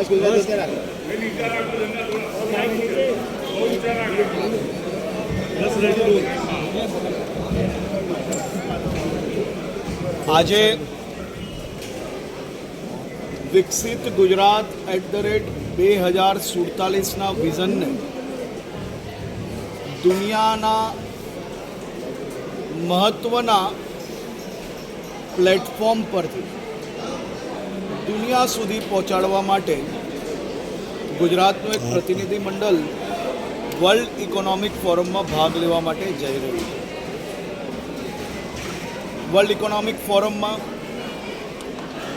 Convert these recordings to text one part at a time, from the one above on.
બસ ગુજરાત આજે વિકસિત Gujarat at the rate બે હજાર સુડતાલીસના વિઝનને દુનિયાના મહત્ત્વના પ્લેટફોર્મ પરથી દુનિયા સુધી પહોંચાડવા માટે ગુજરાતનું એક પ્રતિનિધિ મંડળ વર્લ્ડ ઇકોનોમિક ફોરમમાં ભાગ લેવા માટે જઈ રહ્યું છે. વર્લ્ડ ઇકોનોમિક ફોરમમાં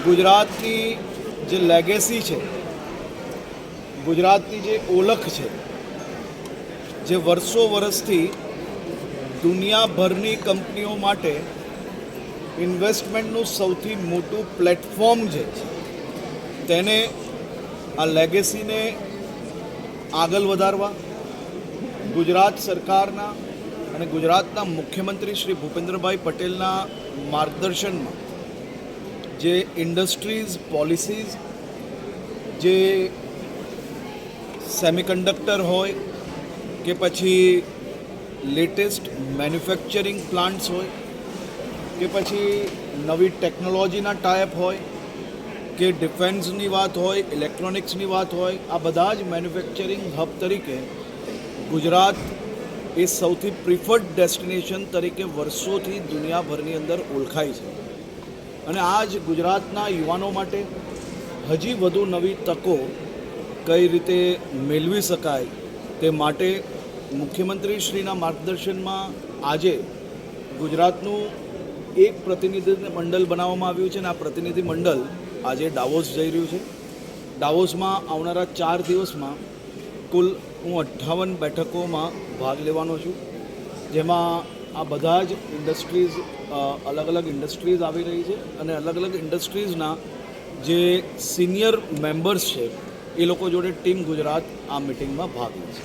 ગુજરાતની જે લેગેસી છે ગુજરાતની જે ઓળખ છે જે વર્ષો વર્ષથી દુનિયાભરની કંપનીઓ માટે ઇન્વેસ્ટમેન્ટનું સૌથી મોટું પ્લેટફોર્મ છે તેને આ લેગેસીને આગળ વધારવા ગુજરાત સરકારના અને ગુજરાતના મુખ્યમંત્રી શ્રી ભૂપેન્દ્રભાઈ પટેલના માર્ગદર્શનમાં જે ઇન્ડસ્ટ્રીઝ પોલિસીઝ જે સેમિકન્ડક્ટર હોય કે પછી લેટેસ્ટ મેન્યુફેક્ચરિંગ પ્લાન્ટ્સ હોય કે પછી નવી ટેકનોલોજીના ટાઈપ હોય કે ડિફેન્સની વાત હોય, ઇલેક્ટ્રોનિક્સની વાત હોય, આ બધા જ મેન્યુફેક્ચરિંગ હબ તરીકે ગુજરાત એ સૌથી પ્રિફર્ડ ડેસ્ટિનેશન તરીકે વર્ષોથી દુનિયાભરની અંદર ઓળખાય છે. અને આ જ ગુજરાતના યુવાનો માટે હજી વધુ નવી તકો કઈ રીતે મેળવી શકાય તે માટે મુખ્યમંત્રી શ્રીના માર્ગદર્શનમાં આજે ગુજરાતનું એક પ્રતિનિધિ મંડળ બનાવવામાં આવ્યું છે અને આ પ્રતિનિધિ મંડળ આજે ડાવોસ જઈ રહ્યું છે. ડાવોસમાં આવનારા ચાર દિવસમાં કુલ હું અઠ્ઠાવન બેઠકોમાં ભાગ લેવાનો છું. જેમાં આ બધા જ ઇન્ડસ્ટ્રીઝ અલગ અલગ ઇન્ડસ્ટ્રીઝ આવી રહી છે અને અલગ અલગ ઇન્ડસ્ટ્રીઝના જે સિનિયર મેમ્બર્સ છે એ લોકો જોડે ટીમ ગુજરાત આ મિટિંગમાં ભાગ લે છે.